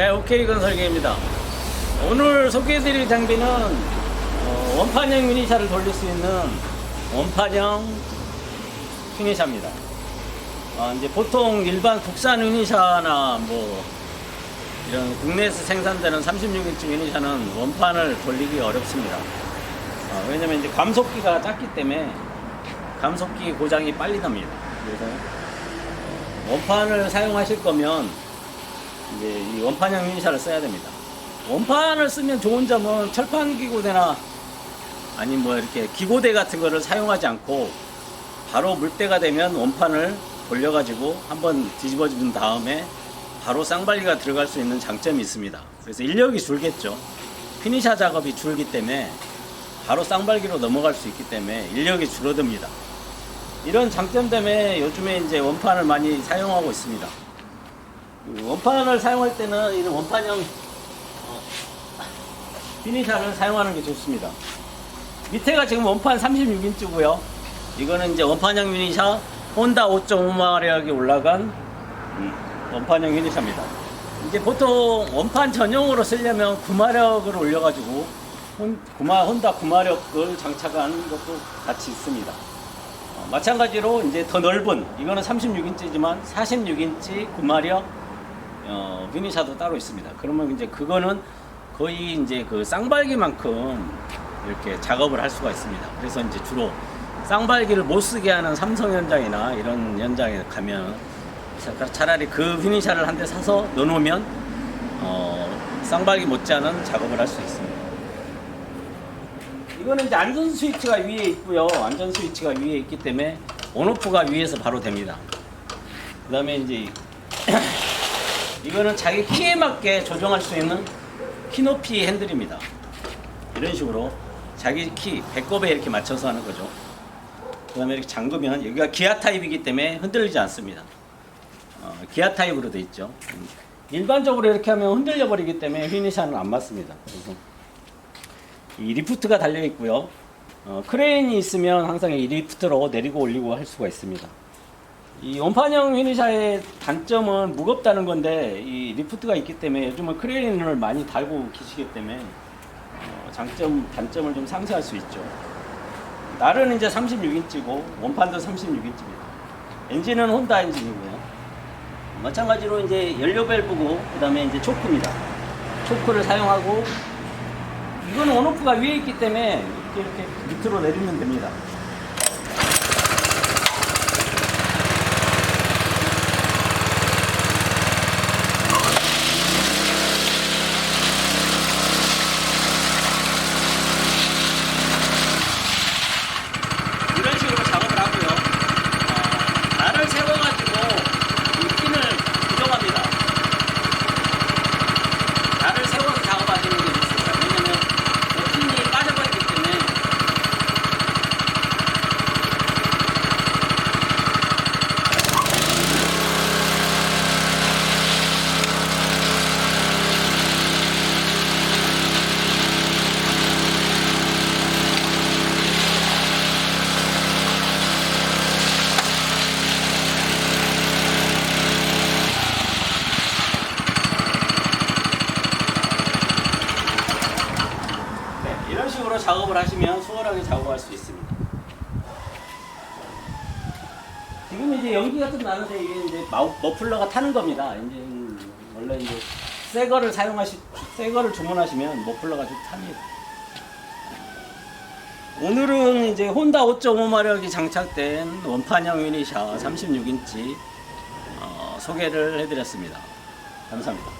네, 오케이 건설계입니다. 오늘 소개해드릴 장비는 어, 원판형 유니샤를 돌릴 수 있는 원판형 유니샤입니다. 아, 이제 보통 일반 국산 유니샤나 뭐 이런 국내에서 생산되는 36인치 유니샤는 원판을 돌리기 어렵습니다. 아, 왜냐면 이제 감속기가 작기 때문에 감속기 고장이 빨리 납니다. 그래서 어, 원판을 사용하실 거면 이제 이 원판형 유니샤를 써야 됩니다. 원판을 쓰면 좋은 점은 철판 기고대나 아니 뭐 이렇게 기고대 같은 거를 사용하지 않고 바로 물때가 되면 원판을 돌려가지고 한번 뒤집어 준 다음에 바로 쌍발기가 들어갈 수 있는 장점이 있습니다. 그래서 인력이 줄겠죠. 피니샤 작업이 줄기 때문에 바로 쌍발기로 넘어갈 수 있기 때문에 인력이 줄어듭니다. 이런 장점 때문에 요즘에 이제 원판을 많이 사용하고 있습니다. 그 원판을 사용할 때는 이런 원판형 어, 피니샤를 사용하는 게 좋습니다. 밑에가 지금 원판 36인치고요. 이거는 이제 원판형 유니샤 혼다 5.5마력이 올라간 음, 원판형 유니샤입니다. 이제 보통 원판 전용으로 쓰려면 9마력을 올려가지고 혼, 9마, 혼다 9마력을 장착한 것도 같이 있습니다. 어, 마찬가지로 이제 더 넓은 이거는 36인치지만 46인치 9마력 어, 유니샤도 따로 있습니다. 그러면 이제 그거는 거의 이제 그 쌍발기만큼 이렇게 작업을 할 수가 있습니다. 그래서 이제 주로 쌍발기를 못 쓰게 하는 삼성 현장이나 이런 현장에 가면 차라리 그 휘니샤를 한 대 사서 넣어놓으면 어, 쌍발기 못지않은 작업을 할 수 있습니다. 이거는 이제 안전 스위치가 위에 있고요. 안전 스위치가 위에 있기 때문에 온오프가 위에서 바로 됩니다. 그 다음에 이제 이거는 자기 키에 맞게 조정할 수 있는 키 높이 핸들입니다. 이런 식으로 자기 키 배꼽에 이렇게 맞춰서 하는 거죠. 그 다음에 이렇게 잠그면 여기가 기아 타입이기 때문에 흔들리지 않습니다. 어, 기아 타입으로 돼 있죠. 음, 일반적으로 이렇게 하면 흔들려 버리기 때문에 휘니샤는 안 맞습니다. 그래서 이 리프트가 달려 있고요. 어, 크레인이 있으면 항상 이 리프트로 내리고 올리고 할 수가 있습니다. 이 원판형 휘니샤의 단점은 무겁다는 건데 이 리프트가 있기 때문에 요즘은 크레인을 많이 달고 계시기 때문에 어, 장점 단점을 좀 상쇄할 수 있죠. 날은 이제 36인치고 원판도 36인치입니다. 엔진은 혼다 엔진이고요. 마찬가지로 이제 연료 밸브고 그다음에 이제 초크입니다. 초크를 사용하고 이거는 온오프가 위에 있기 때문에 이렇게, 이렇게 밑으로 내리면 됩니다. 이런 식으로 작업을 하고요. 어, 날을 세워가지고 이 핀을 고정합니다. 날을 세워서 작업하시는 게 좋습니다. 왜냐면 그 핀이 빠져버리기 때문에 네, 이런 식으로 작업을 하시면 수월하게 작업할 수 있습니다. 지금 이제 연기가 좀 나는데 이게 이제 마우, 머플러가 타는 겁니다. 이제 음, 원래 이제 새 거를 사용하시, 새 거를 주문하시면 머플러가 좀 탑니다. 오늘은 이제 혼다 5.5마력이 장착된 원판형 유니샤 36인치 어, 소개를 해드렸습니다. 감사합니다.